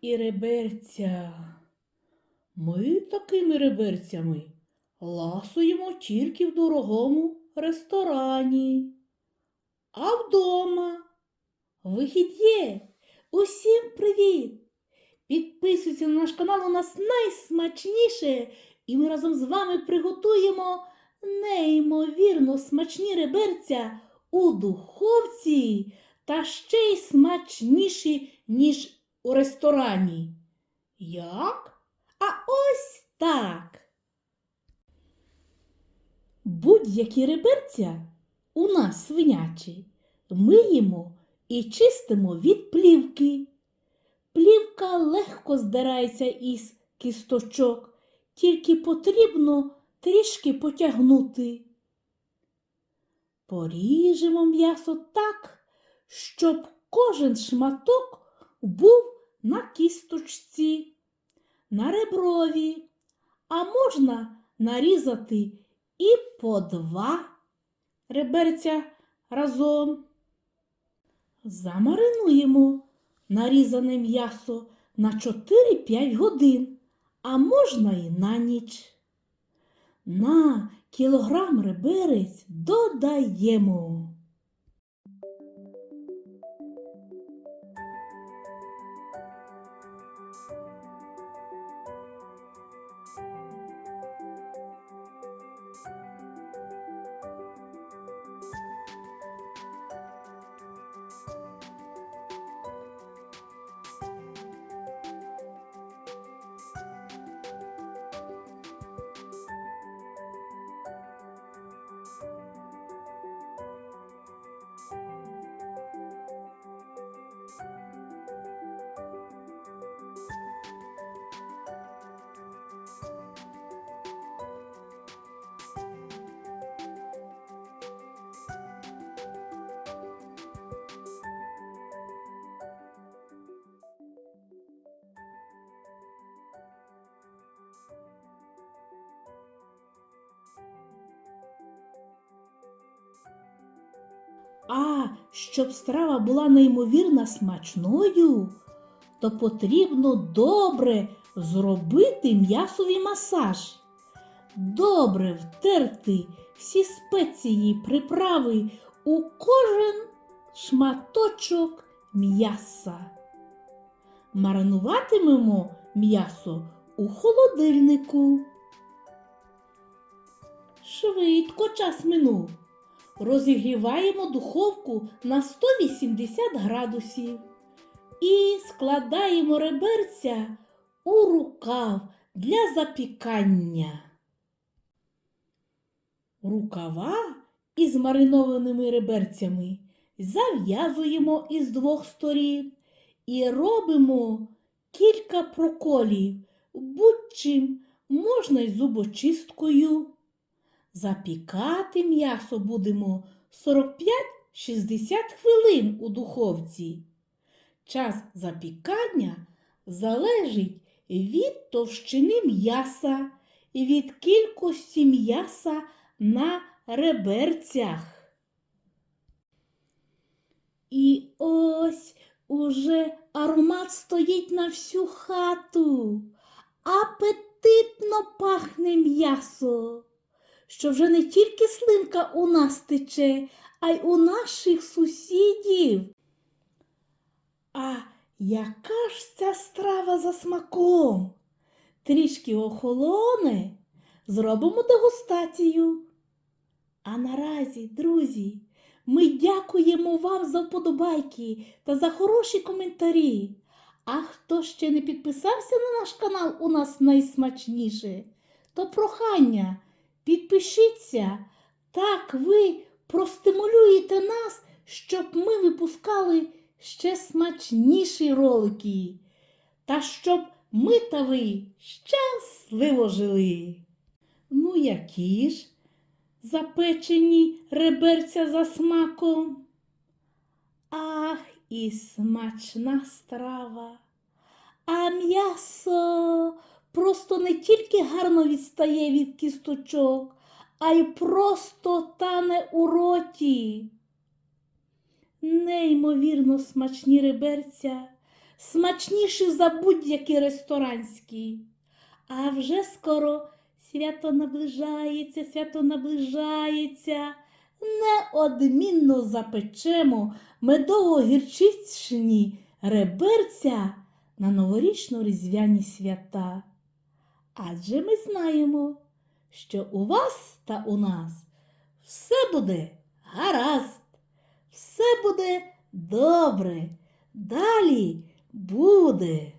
і реберця. Ми такими реберцями ласуємо тільки в дорогому ресторані. А вдома вихід є. Усім привіт! Підписуйся на наш канал, у нас найсмачніше, і ми разом з вами приготуємо неймовірно смачні реберця у духовці та ще й смачніші, ніж у ресторані. Як? А ось так. Будь-які реберця у нас свинячі миємо і чистимо від плівки. Плівка легко здирається із кісточок, тільки потрібно трішки потягнути. Поріжемо м'ясо так, щоб кожен шматок був на кісточці, на реброві, а можна нарізати і по два реберця разом. Замаринуємо нарізане м'ясо на 4-5 годин, а можна і на ніч. На кілограм реберець додаємо. А щоб страва була неймовірно смачною, то потрібно добре зробити м'ясовий масаж. Добре втерти всі спеції, приправи у кожен шматочок м'яса. Маринуватимемо м'ясо у холодильнику. Швидко час минув. Розігріваємо духовку на 180 градусів і складаємо реберця у рукав для запікання. Рукава із маринованими реберцями зав'язуємо із двох сторін і робимо кілька проколів, будь-чим можна й зубочисткою. Запікати м'ясо будемо 45-60 хвилин у духовці. Час запікання залежить від товщини м'яса і від кількості м'яса на реберцях. І ось уже аромат стоїть на всю хату. Апетитно пахне м'ясо що вже не тільки слинка у нас тече, а й у наших сусідів. А яка ж ця страва за смаком? Трішки охолоне, зробимо дегустацію. А наразі, друзі, ми дякуємо вам за вподобайки та за хороші коментарі. А хто ще не підписався на наш канал у нас найсмачніше, то прохання. Підпишіться, так ви простимулюєте нас, щоб ми випускали ще смачніші ролики. Та щоб ми та ви щасливо жили. Ну, які ж запечені реберця за смаком. Ах, і смачна страва. А м'ясо просто не тільки гарно відстає від кісточок, а й просто тане у роті. Неймовірно смачні реберця смачніший за будь-який ресторанський. А вже скоро свято наближається, свято наближається. Неодмінно запечемо медово-гірчичні реберця на новорічно-різдвяні свята. Адже ми знаємо, що у вас та у нас все буде гаразд, все буде добре, далі буде.